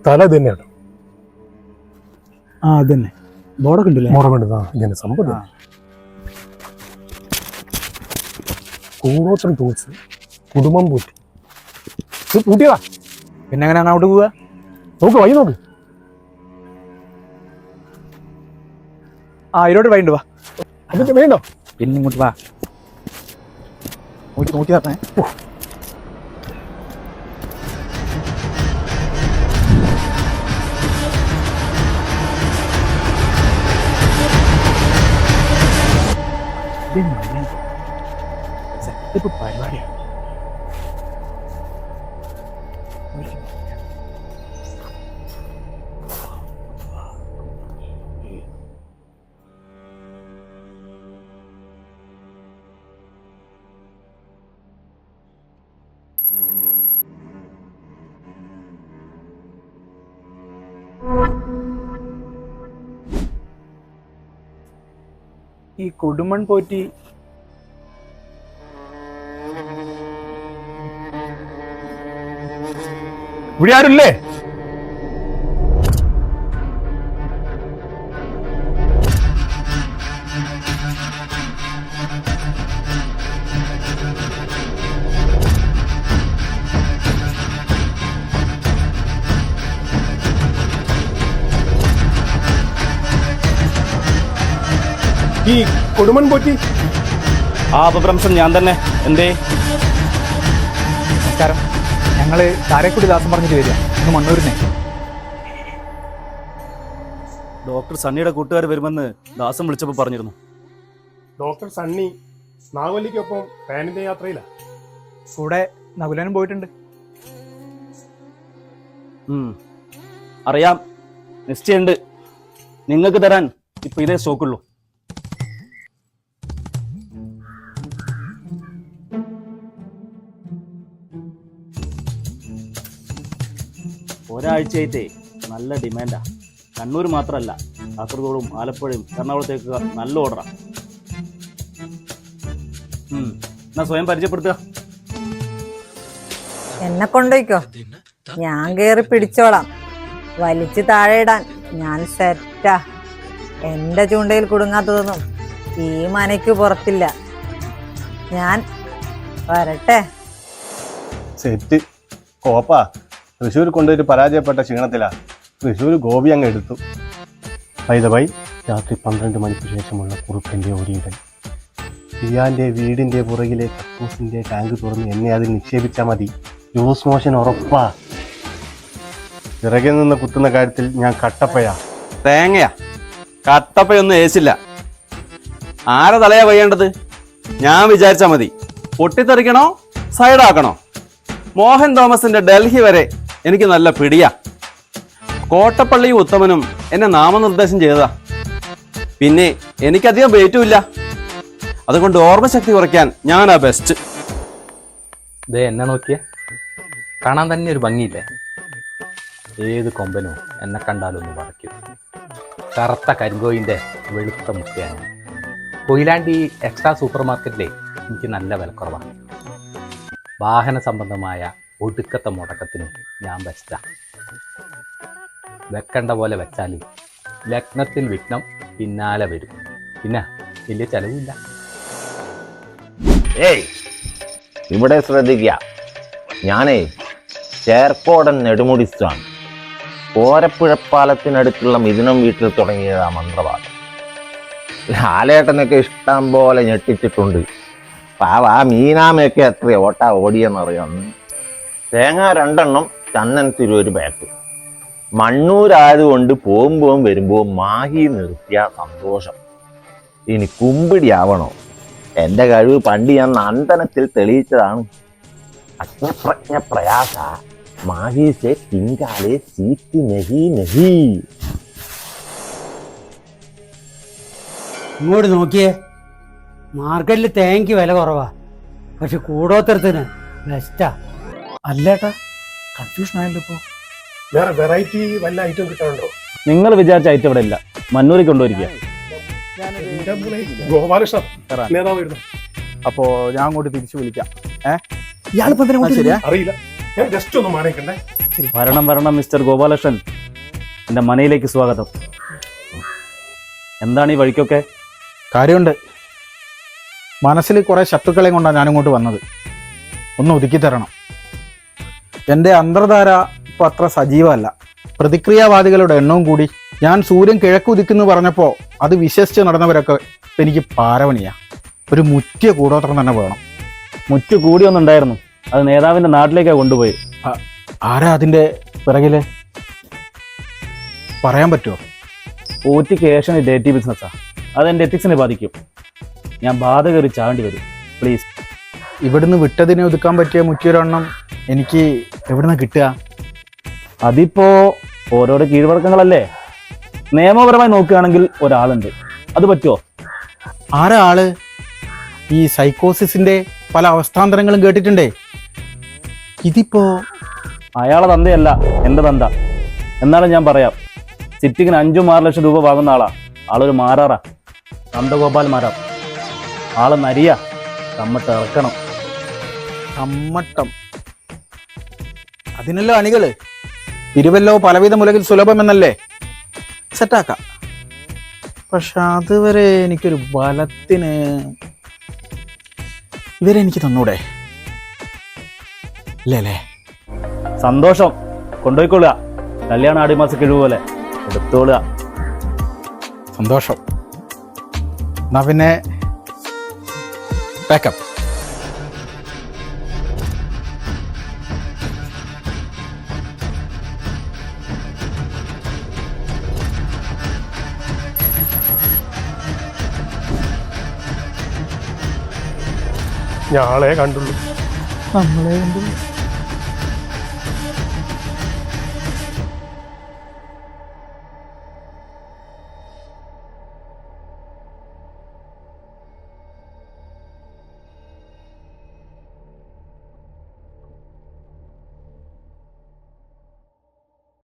സ്ഥലം ഇത് തന്നെയാണ്. ആ അത് തന്നെ. ബോർഡൊക്കെ ഉണ്ടല്ലേ? മുറവേണ്ടത് ആ ഇങ്ങനെ സംഭവം കൂടോത്രം ടൂൾസ് കുടുംബം പൂട്ടി. ഇത് പൂട്ടിയതാ. പിന്നെ എങ്ങനെ അങ്ങോട്ട് പോവുക? നോക്ക് വൈ നോക്ക്. ആ ഇതിലോട്ട് വൈണ്ട് വാ. അതിന്റെ വേണ്ടോ പിന്നെ ഇങ്ങോട്ട് വാ. നോക്കി നോക്കി പറഞ്ഞേ സെറ്റപ്പ് പരിപാടിയാണ് ഈ കൊടുമൺ പോറ്റി ഇവിടെ ആരുമില്ലേ? ഈ കൊടുമൺ പോറ്റി. ആ അപഭ്രംശം ഞാൻ തന്നെ. എന്തേ? നമസ്കാരം. ഞങ്ങൾ താരക്കുടി ദാസം പറഞ്ഞിട്ട് വരിക. ഇന്ന് മണ്ണൂരിനെ. ഡോക്ടർ സണ്ണിയുടെ കൂട്ടുകാർ വരുമെന്ന് ദാസം വിളിച്ചപ്പോൾ പറഞ്ഞിരുന്നു. ഡോക്ടർ സണ്ണി നാഗവല്ലിക്കൊപ്പം ഫാനിന്റെ യാത്രയിലാ. കൂടെ നകുലനും പോയിട്ടുണ്ട്. അറിയാം. നിശ്ചയുണ്ട് നിങ്ങൾക്ക് തരാൻ ഇപ്പൊ ഇതേ സ്റ്റോക്കുള്ളൂ. ഒരാഴ്ചയായിട്ടേ നല്ല ഡിമാൻഡാ. കണ്ണൂർ മാത്രമല്ല കാസർഗോഡും ആലപ്പുഴയും എറണാകുളത്തേക്ക് നല്ല ഓർഡറാ. എന്നാ സ്വയം പരിചയപ്പെടുത്തുക. എന്നെ കൊണ്ടോയ്ക്കോ. ഞാൻ കേറി പിടിച്ചോളാം. വലിച്ചു താഴെ ഇടാൻ ഞാൻ സെറ്റാ. എന്റെ ചൂണ്ടയിൽ കുടുങ്ങാത്തതൊന്നും ഈ മനയ്ക്ക് പുറത്തില്ല. ഞാൻ വരട്ടെ. സെറ്റ്. കോപ്പാ. തൃശ്ശൂർ കൊണ്ടുപോയിട്ട് പരാജയപ്പെട്ട ക്ഷീണത്തിലാ. തൃശ്ശൂർ ഗോപി അങ്ങ് എടുത്തു. വൈദബായി രാത്രി പന്ത്രണ്ട് മണിക്ക് ശേഷമുള്ള കുറുപ്പിന്റെ ഒരിയിടൽ ഇയാന്റെ വീടിന്റെ പുറകിലെ കക്കൂസിന്റെ ടാങ്ക് തുറന്ന് എന്നെ അതിൽ നിക്ഷേപിച്ചാൽ മതി. ജ്യൂസ് മോഷൻ ഉറപ്പാ. പിറകിൽ നിന്ന് കുത്തുന്ന കാര്യത്തിൽ ഞാൻ കട്ടപ്പയാ. തേങ്ങയാ. കട്ടപ്പയൊന്നും ഏശില്ല ആരെ തലയാ വയ്യേണ്ടത്? ഞാൻ വിചാരിച്ചാൽ മതി. പൊട്ടിത്തെറിക്കണോ? സൈഡാക്കണോ? മോഹൻ തോമസിന്റെ ഡൽഹി വരെ എനിക്ക് നല്ല പിടിയാ. കോട്ടപ്പള്ളി ഉത്തമനും എന്നെ നാമനിർദ്ദേശം ചെയ്തതാ. പിന്നെ എനിക്കധികം വെയിറ്റും ഇല്ല. അതുകൊണ്ട് ഓർമ്മശക്തി കുറയ്ക്കാൻ ഞാനാ ബെസ്റ്റ് ദേ എന്നെ നോക്കിയ. കാണാൻ തന്നെ ഒരു ഭംഗിയില്ലേ? ഏത് കൊമ്പനോ എന്നെ കണ്ടാലൊന്ന് പറയ്ക്കും കറുത്ത കരിങ്കോയിന്റെ വെളുത്ത മുട്ടയാണ്. കൊയിലാണ്ടി എക്സ്ട്രാ സൂപ്പർ മാർക്കറ്റിലെ എനിക്ക് നല്ല വിലക്കുറവാണ്. വാഹന സംബന്ധമായ ഒടുക്കത്തെ മുടക്കത്തിന് ഞാൻ വെച്ച വെക്കണ്ട പോലെ വെച്ചാൽ ലഗ്നത്തിൽ വിഘ്നം പിന്നാലെ വരും. പിന്നെ വലിയ ചെലവില്ല ഏയ് ഇവിടെ ശ്രദ്ധിക്കുക ഞാനേ ചേർക്കോടൻ നെടുമുടിച്ചാണ് കോരപ്പുഴപ്പാലത്തിനടുത്തുള്ള മിഥുനം വീട്ടിൽ തുടങ്ങിയതാ മന്ത്രവാദം. ലാലേട്ടനൊക്കെ ഇഷ്ടം പോലെ ഞെട്ടിച്ചിട്ടുണ്ട്. പാവ ആ മീനാമയൊക്കെ എത്ര ഓട്ടാ ഓടിയെന്നറിയാം തേങ്ങ രണ്ടെണ്ണം ചന്ദൻ ഒരു ബാക്ക് മണ്ണൂരായതുകൊണ്ട് പോകുമ്പോഴും വരുമ്പോൾ മാഹി നിർത്തിയ സന്തോഷം. ഇനി കുമ്പിടിയാവണോ എന്റെ കഴിവ് പണ്ട് ഞാൻ നന്ദനത്തിൽ തെളിയിച്ചതാണ്. അജ്ഞപ്രജ്ഞ പ്രയാസ മാഹി സെ പിങ്കാലെ സീറ്റ് നഹി നഹി. ഇങ്ങോട്ട് നോക്കിയേ. മാർക്കറ്റിൽ തേങ്ങയ്ക്ക് വില കുറവാ. പക്ഷെ കൂടോത്തരത്തിന് ബെസ്റ്റാ അല്ലേട്ടാ കൺഫ്യൂഷൻ ആയല്ലോ ഇപ്പോ. വേറെ വെറൈറ്റി വല്ല ഐറ്റം കിട്ടാനുണ്ടോ? നിങ്ങൾ വിചാരിച്ച ഐറ്റം ഇവിടെ ഇല്ല. മന്നൂരി കൊണ്ടുവരിക. എന്റെ മോനെ ഗോപാലകൃഷ്ണൻ നേതാവായിരുന്നു അപ്പോ ഞാൻ അങ്ങോട്ട് തിരിച്ചു വിളിക്കാം. ഇയാളിപ്പോ എന്തിനാ അങ്ങോട്ട് ശരിയാ? അറിയില്ല. ഞാൻ ജസ്റ്റ് ഒന്ന് മാറിക്കണ്ടേ വരണം വരണം മിസ്റ്റർ ഗോപാലകൃഷ്ണൻ. എന്റെ മനയിലേക്ക് സ്വാഗതം. എന്താണ് ഈ വഴിക്കൊക്കെ? കാര്യമുണ്ട്. മനസ്സിൽ കുറേ ശത്രുക്കളെയും കൊണ്ടാണ് ഞാനിങ്ങോട്ട് വന്നത്. ഒന്ന് ഒതുക്കി തരണം. എന്റെ അന്തർധാര പത്ര അത്ര സജീവമല്ല. പ്രതിക്രിയാവാദികളുടെ എണ്ണവും കൂടി ഞാൻ സൂര്യൻ കിഴക്കുദിക്കുന്നു പറഞ്ഞപ്പോൾ അത് വിശ്വസിച്ച് നടന്നവരൊക്കെ എനിക്ക് പാരവണിയാ. ഒരു മുറ്റിയ കൂടോത്രം തന്നെ വേണം. മുറ്റു കൂടിയൊന്നുണ്ടായിരുന്നു അത് നേതാവിന്റെ നാട്ടിലേക്കാണ് കൊണ്ടുപോയി. ആരാ അതിന്റെ പിറകിൽ? പറയാൻ പറ്റുമോ ഊറ്റിക്ക് കേഷൻ ഡേറ്റി ബിസിനസ്സാണ് അതെന്റെ എത്തിക്സിനെ ബാധിക്കും. ഞാൻ ബാധ കയറി ചാണ്ടി വരും. പ്ലീസ് ഇവിടുന്ന് വിട്ടതിനെ ഒതുക്കാൻ പറ്റിയ മുറ്റിയൊരെണ്ണം എനിക്ക് എവിടുന്ന കിട്ടുക? അതിപ്പോ ഓരോരോ കീഴ്വഴക്കങ്ങളല്ലേ? നിയമപരമായി നോക്കുകയാണെങ്കിൽ ഒരാളുണ്ട്. അത് പറ്റുമോ ആരാ ആൾ? ഈ സൈക്കോസിന്റെ പല അവസ്ഥാന്തരങ്ങളും കേട്ടിട്ടുണ്ടേ? ഇതിപ്പോ അയാളെ തന്തയല്ല എന്റെ തന്ത. എന്നാലും ഞാൻ പറയാം സിറ്റിങ്ങിന് അഞ്ചും ആറ് ലക്ഷം രൂപ വാങ്ങുന്ന ആളാ. ആളൊരു മാറാറാ. നന്ദഗോപാൽ മാറാം ആൾ നരിയ. കമ്മട്ട് ഇറക്കണം. കമ്മട്ടം. അതിനല്ലോ അണികൾ. തിരുവല്ലോ പലവിധ മുലകിൽ സുലഭമെന്നല്ലേ? സെറ്റാക്കാം. പക്ഷെ അതുവരെ എനിക്കൊരു ബലത്തിന് ഇവരെ എനിക്ക് തന്നൂടെ? അല്ലേ സന്തോഷം. കൊണ്ടുപോയിക്കൊള്ളുക. കല്യാണ ആടിമാസ കിഴിവ് പോലെ. എടുത്തോളുക. സന്തോഷം. എന്നാ പിന്നെ പാക്കപ്പ് ഞാളെ കണ്ടുള്ളൂ. നമ്മളെ